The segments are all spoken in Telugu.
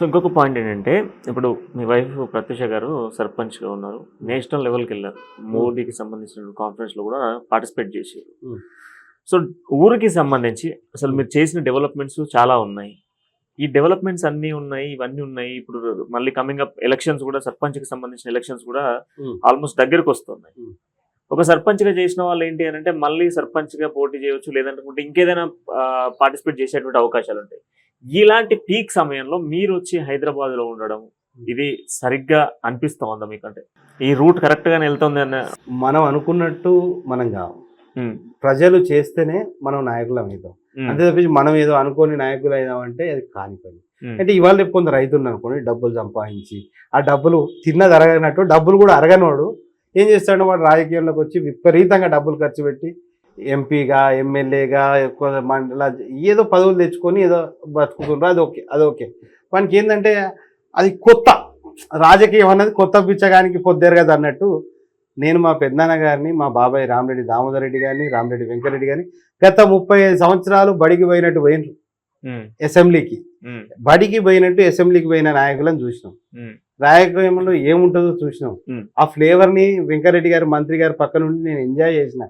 సో ఇంకొక పాయింట్ ఏంటంటే ఇప్పుడు మీ వైఫ్ ప్రత్యూష గారు సర్పంచ్గా ఉన్నారు. నేషనల్ లెవెల్కి వెళ్ళారు. మోడీకి సంబంధించిన కాన్ఫరెన్స్లో కూడా పార్టిసిపేట్ చేశారు. సో ఊరికి సంబంధించి అసలు మీరు చేసిన డెవలప్మెంట్స్ చాలా ఉన్నాయి. ఈ డెవలప్మెంట్స్ అన్నీ ఉన్నాయి ఇవన్నీ ఉన్నాయి. ఇప్పుడు మళ్ళీ కమింగ్ అప్ ఎలక్షన్స్ కూడా సర్పంచ్కి సంబంధించిన ఎలక్షన్స్ కూడా. ఆల్మోస్ట్ దగ్గరకు వస్తున్నాయి. ఒక సర్పంచ్గా చేసిన వాళ్ళు ఏంటి అని అంటే మళ్ళీ సర్పంచ్గా పోటీ చేయొచ్చు లేదంటే ఇంకేదైనా పార్టిసిపేట్ చేసేటువంటి అవకాశాలు ఉంటాయి. ఇలాంటి పీక్ సమయంలో మీరు వచ్చి హైదరాబాద్లో ఉండడం ఇది సరిగ్గా అనిపిస్తా ఉందా మీకంటే? ఈ రూట్ కరెక్ట్ గానే వెళ్తుంది అన్న మనం అనుకున్నట్టు మనం కావు ప్రజలు చేస్తేనే మనం నాయకులం అవుతాం. అంతే తప్పించి మనం ఏదో అనుకోని నాయకులు అయినామంటే అది కాని పని. అంటే ఇవాళ రేపు కొంత రైతులు అనుకోని డబ్బులు సంపాదించి ఆ డబ్బులు తిన్నది అరగనట్టు డబ్బులు కూడా అరగనోడు ఏం చేస్తాడు? వాడు రాజకీయాల్లోకి వచ్చి విపరీతంగా డబ్బులు ఖర్చు పెట్టి ఎంపీగా ఎమ్మెల్యేగా ఎక్కువ మండల ఏదో పదవులు తెచ్చుకొని ఏదో బతుకుతుండ్రు. అది ఓకే అది ఓకే. వానికి ఏంటంటే అది కొత్త. రాజకీయం అనేది కొత్త పిచ్చగానికి పొద్దారు కదా అన్నట్టు నేను మా పెద్దనాన్న గారిని మా బాబాయ్ రామరెడ్డి దామోదర్ రెడ్డి గారిని రామరెడ్డి వెంకరెడ్డి గారిని గత ముప్పై ఐదు సంవత్సరాలు బడికి పోయినట్టు పోయినరు. అసెంబ్లీకి. బడికి పోయినట్టు అసెంబ్లీకి పోయిన నాయకులను చూసినాం. ఉమ్, రాయకీయంలో ఏముంటుందో చూసినాం. ఆ ఫ్లేవర్ని వెంకరెడ్డి గారు మంత్రి గారి పక్క నుండి నేను ఎంజాయ్ చేసిన.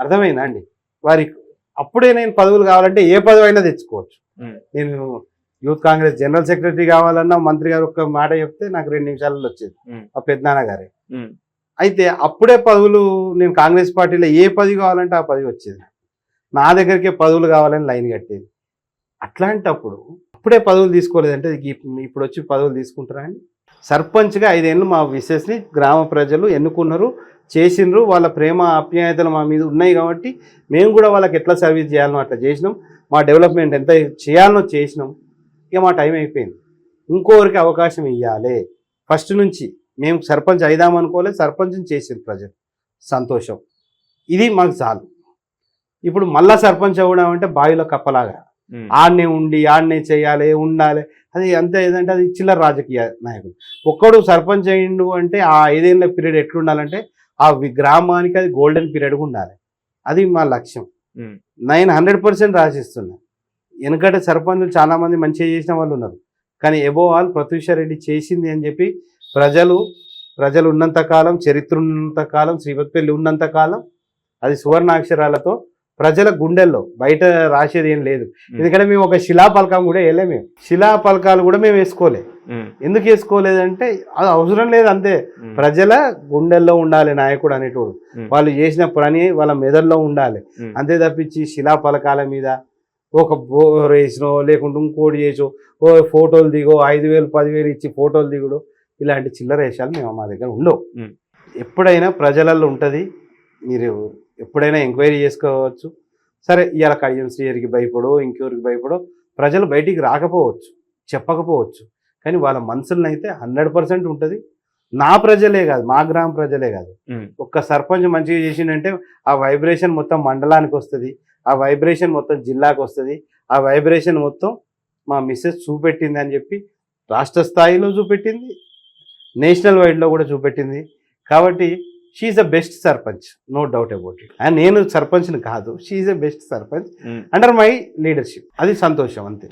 అర్థమైందా అండి? వారి అప్పుడే నేను పదవులు కావాలంటే ఏ పదవి అయినా తెచ్చుకోవచ్చు. నేను యూత్ కాంగ్రెస్ జనరల్ సెక్రటరీ కావాలన్నా మంత్రి గారు ఒక్క మాట చెప్తే నాకు రెండు నిమిషాలలో వచ్చేది. ఆ పెద్దనాన్న గారే. అయితే అప్పుడే పదవులు నేను కాంగ్రెస్ పార్టీలో ఏ పదవి కావాలంటే ఆ పదవి వచ్చేది. నా దగ్గరికే పదవులు కావాలని లైన్ కట్టేది. అట్లాంటప్పుడు అప్పుడే పదవులు తీసుకోలేదంటే ఇప్పుడు వచ్చి పదవులు తీసుకుంటారా అండి సర్పంచ్గా ఐదేళ్ళు మా విశేషని గ్రామ ప్రజలు ఎన్నుకున్నారు. చేసిండ్రు వాళ్ళ ప్రేమ ఆప్యాయతలు మా మీద ఉన్నాయి కాబట్టి మేము కూడా వాళ్ళకి ఎట్లా సర్వీస్ చేయాలనో అట్లా చేసినాం. మా డెవలప్మెంట్ ఎంత చేయాలనో చేసినాం. ఇక మా టైం అయిపోయింది. ఇంకోరికి అవకాశం ఇవ్వాలి ఫస్ట్ నుంచి మేము సర్పంచ్ అయిదామనుకోలే సర్పంచ్ని చేసింది ప్రజలు. సంతోషం. ఇది మాకు చాలు. ఇప్పుడు మళ్ళా సర్పంచ్ అవ్వడం అంటే బావిలో కప్పలాగా. ఆడనే ఉండి ఆడనే చేయాలి ఉండాలి. అది అంతే ఏదంటే అది చిల్లర రాజకీయ నాయకుడు. ఒక్కడు సర్పంచ్ అయ్యిండు అంటే ఆ ఐదేళ్ళ పీరియడ్ ఎట్లుండాలంటే ఆ గ్రామానికి అది గోల్డెన్ పీరియడ్గా ఉండాలి. అది మా లక్ష్యం. నేను హండ్రెడ్ పర్సెంట్ రాసిస్తున్నా. ఎందుకంటే సర్పంచులు చాలా మంది మంచిగా చేసిన వాళ్ళు ఉన్నారు. కానీ ఎబో ఆల్ ప్రత్యూష రెడ్డి చేసింది అని చెప్పి ప్రజలు ప్రజలు ఉన్నంత కాలం చరిత్ర ఉన్నంత కాలం శ్రీపతిపల్లి ఉన్నంత కాలం అది సువర్ణాక్షరాలతో ప్రజల గుండెల్లో బయట రాసేది ఏం లేదు. ఎందుకంటే మేము ఒక శిలాపలకం కూడా వేయలే మేము. శిలాపలకాలు కూడా మేము వేసుకోలే. ఉమ్, ఎందుకు వేసుకోలేదంటే అది అవసరం లేదు అంతే. ప్రజల గుండెల్లో ఉండాలి నాయకుడు అనేటోడు. వాళ్ళు చేసిన పని వాళ్ళ మెదడులో ఉండాలి. అంతే తప్పించి శిలాఫలకాల మీద ఒక బోర్ వేసినో లేకుంటే ఇంకోటి చేసో ఓ ఫోటోలు దిగో ఐదు వేలు పదివేలు ఇచ్చి ఫోటోలు దిగుడు ఇలాంటి చిల్లర వేషాలు మేము మా దగ్గర ఉండవు. ఎప్పుడైనా ప్రజలలో ఉంటుంది మీరు ఎప్పుడైనా ఎంక్వైరీ చేసుకోవచ్చు. సరే ఇవాళ కడియం శ్రీహరికి భయపడో ఇంకెవరికి భయపడో ప్రజలు బయటికి రాకపోవచ్చు చెప్పకపోవచ్చు. కానీ వాళ్ళ మనసులను అయితే హండ్రెడ్ పర్సెంట్ ఉంటుంది. నా ప్రజలే కాదు మా గ్రామ ప్రజలే కాదు. ఒక్క సర్పంచ్ మంచిగా చేసిండంటే ఆ వైబ్రేషన్ మొత్తం మండలానికి వస్తుంది ఆ వైబ్రేషన్ మొత్తం జిల్లాకు వస్తుంది ఆ వైబ్రేషన్ మొత్తం మా మిస్సెస్ చూపెట్టింది అని చెప్పి రాష్ట్ర స్థాయిలో చూపెట్టింది నేషనల్ వైడ్లో కూడా చూపెట్టింది. కాబట్టి she a best sarpanch no doubt about it and నేను సర్పంచ్ని కాదు she a best sarpanch. Under my leadership అది సంతోషం అంతే.